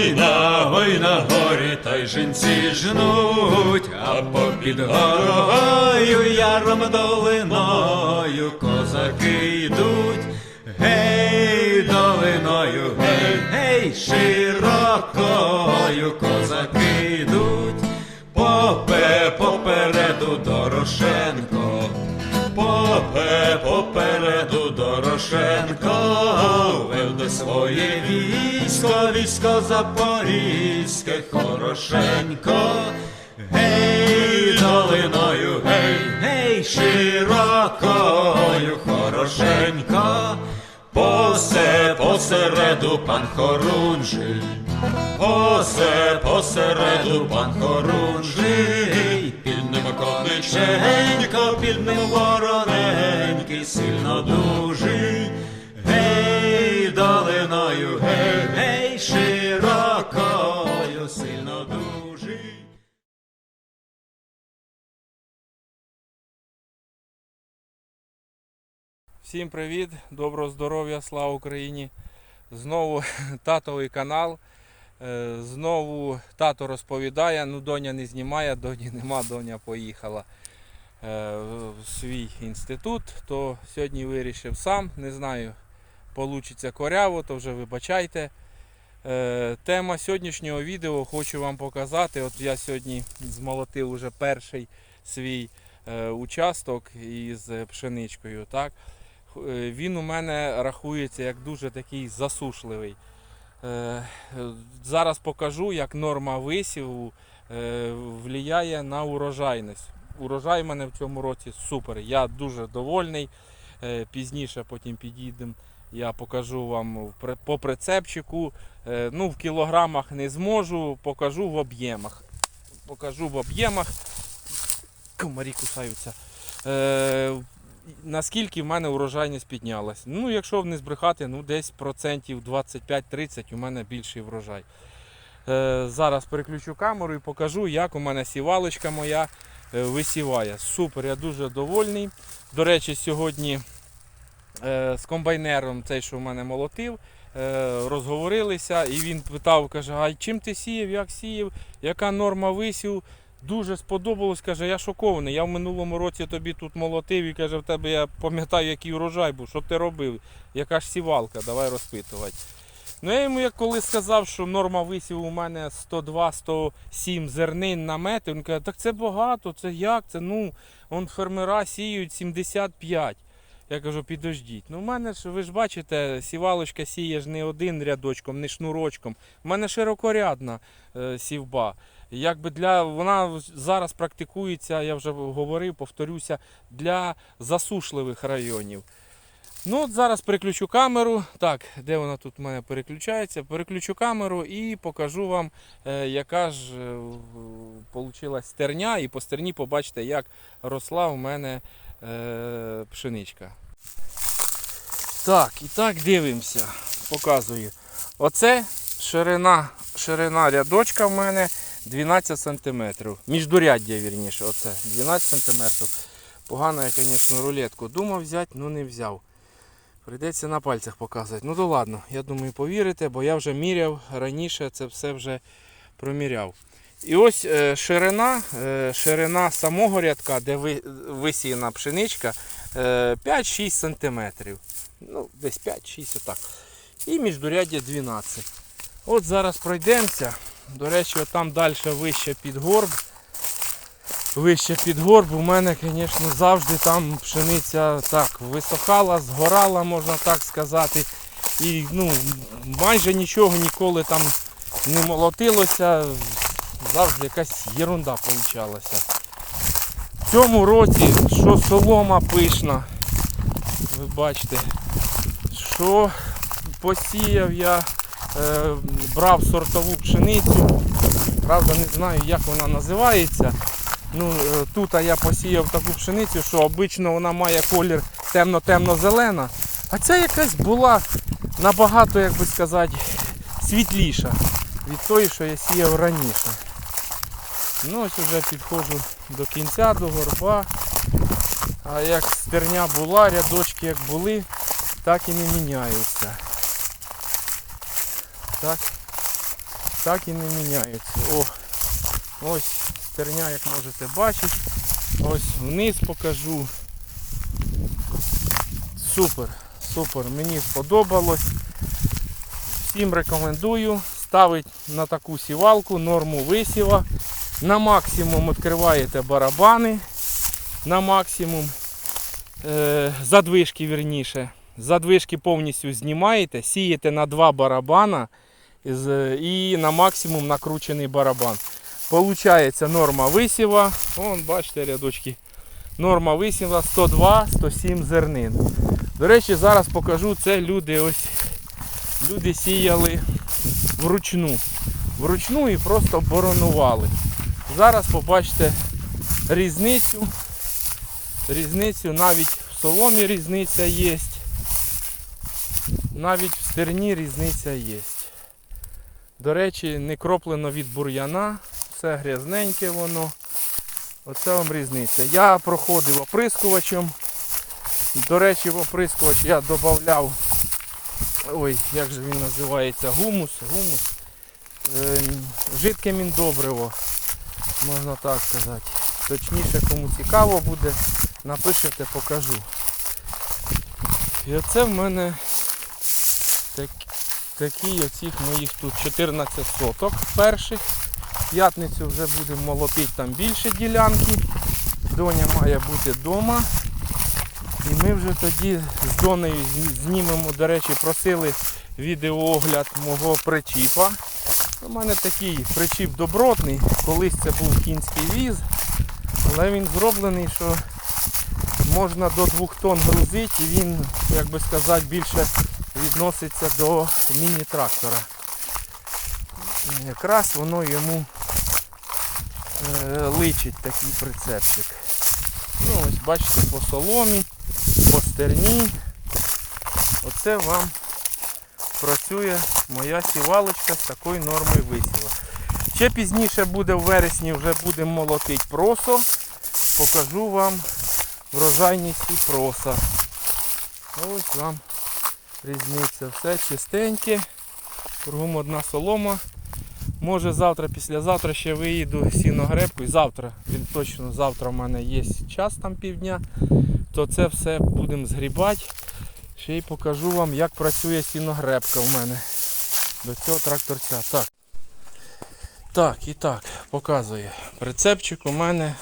Ой на, ой горі, та й жінці жнуть, а попід горою яром долиною козаки йдуть. Гей, долиною, гей, гей, широкою козаки йдуть. Попе попереду Дорошенко, попе попереду Дорошенко, вел до своє військо, військо запорізьке, хорошенько. Гей, долиною, гей, гей, широкою, хорошенько. Посе посереду пан Хорунжий, Посе посереду пан Хорунжий, пільним кониченько, пільним вороненький, сильно дужий. Гей, долиною, гей, Всім привіт, доброго здоров'я, слава Україні. Знову татовий канал. Е, Знову тато розповідає, ну доня не знімає, доні нема, доня поїхала е, в свій інститут, то сьогодні вирішив сам. Не знаю, получиться коряво, то вже вибачайте. Е, Тема сьогоднішнього відео хочу вам показати. От я сьогодні змолотив уже перший свій участок із пшеничкою. Так? Е, Він у мене рахується як дуже такий засушливий. Е, Зараз покажу, як норма висіву е, впливає на урожайність. Урожай у мене в цьому році супер. Я дуже довольний. Пізніше потім підійдемо. Я покажу вам по прицепчику. Ну, в кілограмах не зможу, покажу в об'ємах. Покажу в об'ємах. Комарі кусаються. Наскільки в мене урожайність піднялась. Ну, якщо не збрехати, ну десь процентів 25-30 у мене більший врожай. Е, зараз переключу камеру і покажу, як у мене сівалочка моя е, висіває. Супер, я дуже довольний. До речі, сьогодні е, з комбайнером, цей, що в мене молотив, е, розговорилися, і він питав, каже, а чим ти сіяв, як сіяв, яка норма висів. Дуже сподобалось, каже, я шокований. Я в минулому році тобі тут молотив і каже, в тебе я пам'ятаю, який урожай був, що ти робив, яка ж сівалка, давай розпитувати. Ну я йому як коли сказав, що норма висіву у мене 102-107 зернин на метр, він каже, так це багато, це як? Це ну, он фермера сіють 75. Я кажу, підождіть. Ну, в мене ж, ви ж бачите, сівалочка сіє ж не один рядочком, не шнурочком. У мене широкорядна е, сівба. Якби для вона зараз практикується, я вже говорив, повторюся, для засушливих районів. Ну, от зараз переключу камеру. Так, де вона тут у мене переключається? Переключу камеру і покажу вам, е, яка ж вийшла стерня. І по стерні побачите, як росла у мене е, пшеничка. Так, і так дивимося. Показую. Оце ширина, ширина рядочка в мене 12 см. Міждуряддя, вірніше, оце 12 см. Погано я, звісно, рулетку думав взяти, але не взяв. Прийдеться на пальцях показувати. Ну то ладно, я думаю, повірите, бо я вже міряв раніше, це все вже проміряв. І ось е, ширина, е, ширина самого рядка, де ви, висіяна пшеничка, е, 5-6 см. Ну, десь 5-6 отак. І міждуряддя 12. От зараз пройдемося. До речі, там далі вище під горб. Вище під горб у мене, звісно, завжди там пшениця так висохала, згорала, можна так сказати. І ну, майже нічого ніколи там не молотилося. Завжди якась ерунда получалася. В цьому році, що солома пишна, ви бачите, що посіяв я, е, брав сортову пшеницю. Правда, не знаю, як вона називається. Ну, е, тут я посіяв таку пшеницю, що обично вона має колір темно-темно-зелена. А ця якась була набагато, як би сказати, світліша від тої, що я сіяв раніше. Ну ось вже підходжу до кінця, до горба. А як стерня була, рядочки як були, так і не міняються. Так. так і не міняються. О, ось стерня, як можете бачити. Ось вниз покажу. Супер, супер, мені сподобалось. Всім рекомендую ставити на таку сівалку норму висіва. На максимум відкриваєте барабани. На максимум е, задвижки вірніше. Задвижки повністю знімаєте, сієте на два барабана і на максимум накручений барабан. Получається норма висіва. Вон, бачите, рядочки. Норма висіва 102-107 зернин. До речі, зараз покажу це люди ось люди сіяли вручну. Вручну і просто боронували. Зараз побачите різницю. Різницю навіть в соломі різниця є. Навіть в стерні різниця є. До речі, не кроплено від бур'яна, все грязненьке воно. Оце вам різниця. Я проходив оприскувачем. До речі, в оприскувач я додавав, ой, як же він називається, гумус, гумус. Ем, жидке міндобриво, можна так сказати. Точніше, кому цікаво буде, напишете, покажу. І оце в мене так, такі оцих моїх тут 14 соток перших. П'ятницю вже будемо молотити там більше ділянки. Доня має бути вдома. І ми вже тоді з Донею знімемо, до речі, просили відеоогляд мого причіпа. У мене такий причіп добротний, колись це був кінський віз, але він зроблений, що можна до 2 тонн грузити і він, як би сказати, більше відноситься до міні-трактора. Якраз воно йому е, личить такий прицепчик. Ну ось бачите, по соломі, по стерні. Оце вам працює моя сівалочка з такою нормою висіва. Ще пізніше буде в вересні, вже будемо молотити просо. Покажу вам врожайність і проса. Ось вам різниця. Все чистеньке. Кругом одна солома. Може завтра, післязавтра ще виїду сіногребку. І завтра, він точно завтра в мене є час там півдня, то це все будемо згрібати. Ще й покажу вам, як працює сіногребка в мене до цього тракторця. Так. Так, і так, показує. Прицепчик у мене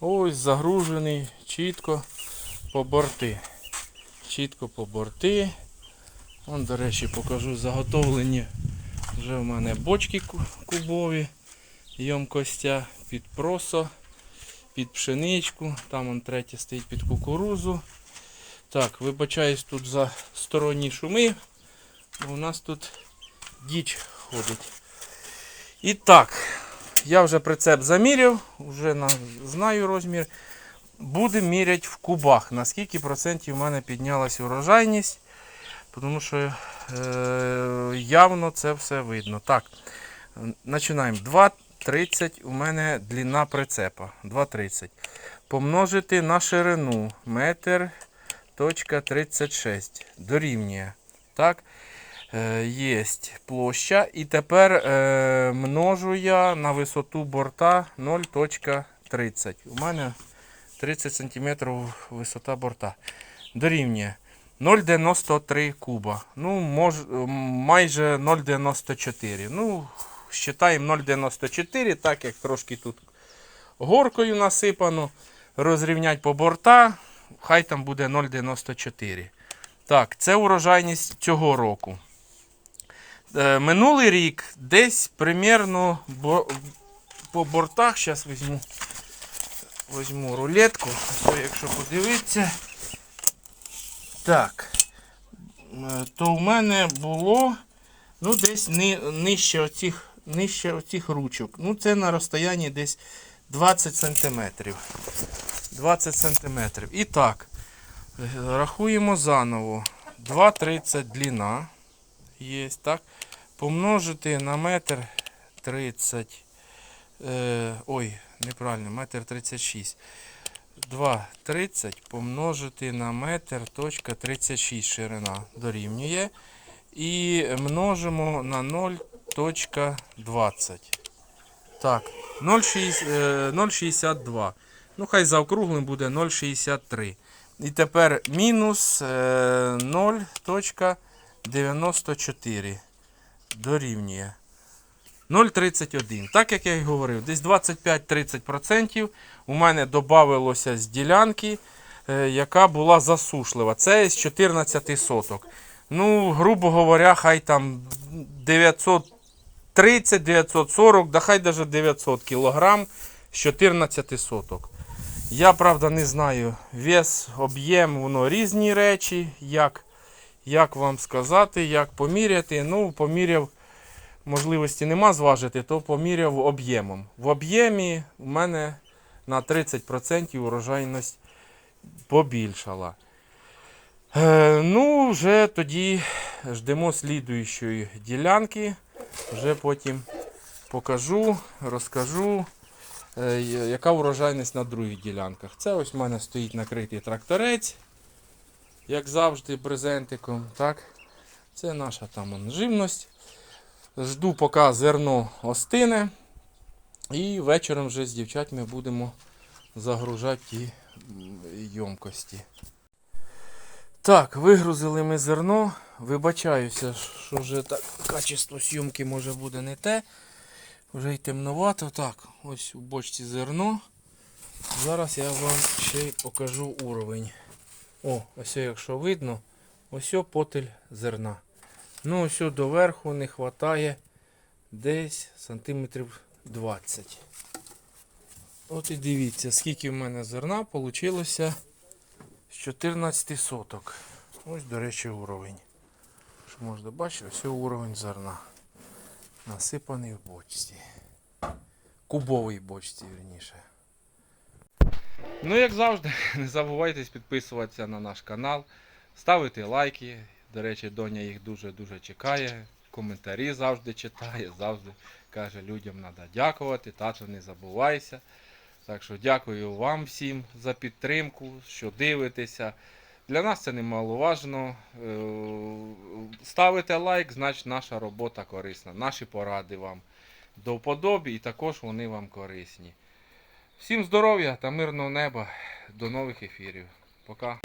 ось загружений чітко по борти. Чітко по борти. Вон, до речі, покажу заготовлені вже в мене бочки кубові, ємкостя під просо, під пшеничку, там он третя стоїть під кукурузу. Так, вибачаюсь тут за сторонні шуми, бо у нас тут діч ходить. І так, я вже прицеп заміряв, вже знаю розмір. Будемо міряти в кубах, наскільки процентів в мене піднялась урожайність. Тому що е, явно це все видно. Так, починаємо. 2,30 у мене длина прицепа. 2,30. Помножити на ширину метр точка 36. Дорівнює. Так. Е, є площа. І тепер е, множу я на висоту борта 0.30. У мене 30 см висота борта. Дорівнює 0,93 куба. Ну, мож, майже 0,94. Ну, вважаємо 0,94, так як трошки тут горкою насипано. Розрівнять по борта, хай там буде 0,94. Так, це урожайність цього року. Е, минулий рік десь примерно бо, по бортах, зараз візьму, візьму рулетку, якщо подивитися. Так, е, то в мене було ну, десь ни, нижче, оцих, нижче оцих ручок. Ну, це на розстоянні десь 20 см. 20 см. І так, рахуємо заново. 2,30 длина. Є, так. Помножити на метр 30. Е, ой, неправильно, метр 36. 2,30 помножити на метр точка 36 ширина дорівнює. І множимо на 0.20. Так, 0,6, е, 0,62. Ну, хай заокруглим буде 0,63. І тепер мінус е, 0.94 дорівнює 0,31. Так як я і говорив, десь 25-30% у мене додавилося з ділянки, е, яка була засушлива. Це з 14 соток. Ну, грубо говоря, хай там 930, 940, да хай даже 900 кілограм з 14 соток. Я, правда, не знаю вес, об'єм, воно різні речі. Як, як вам сказати, як поміряти. Ну, поміряв, можливості нема зважити, то поміряв об'ємом. В об'ємі у мене на 30% урожайність побільшала. Е, ну, вже тоді ждемо слідуючої ділянки. Вже потім покажу, розкажу, е, яка урожайність на других ділянках. Це ось в мене стоїть накритий тракторець, як завжди, брезентиком. Так? Це наша там живність. Жду, поки зерно остине. І вечором вже з дівчатами будемо загружати ті м, ємкості. Так, вигрузили ми зерно. Вибачаюся, що вже так качество зйомки може буде не те. Вже й темновато. Так, ось у бочці зерно. Зараз я вам ще й покажу уровень. О, ось якщо видно, ось потель зерна. Ну, ось о доверху не вистачає десь сантиметрів 20. От і дивіться, скільки в мене зерна вийшло з 14 соток. Ось, до речі, уровень. Що можна бачити, ось уровень зерна. Насипаний в бочці. Кубовій бочці, вірніше. Ну, як завжди, не забувайте підписуватися на наш канал, ставити лайки. До речі, доня їх дуже-дуже чекає. Коментарі завжди читає, завжди каже, людям треба дякувати, тато не забувайся. Так що дякую вам всім за підтримку, що дивитеся. Для нас це немаловажно. Е, Ставите лайк, значить наша робота корисна. Наші поради вам до вподоби і також вони вам корисні. Всім здоров'я та мирного неба. До нових ефірів. Пока.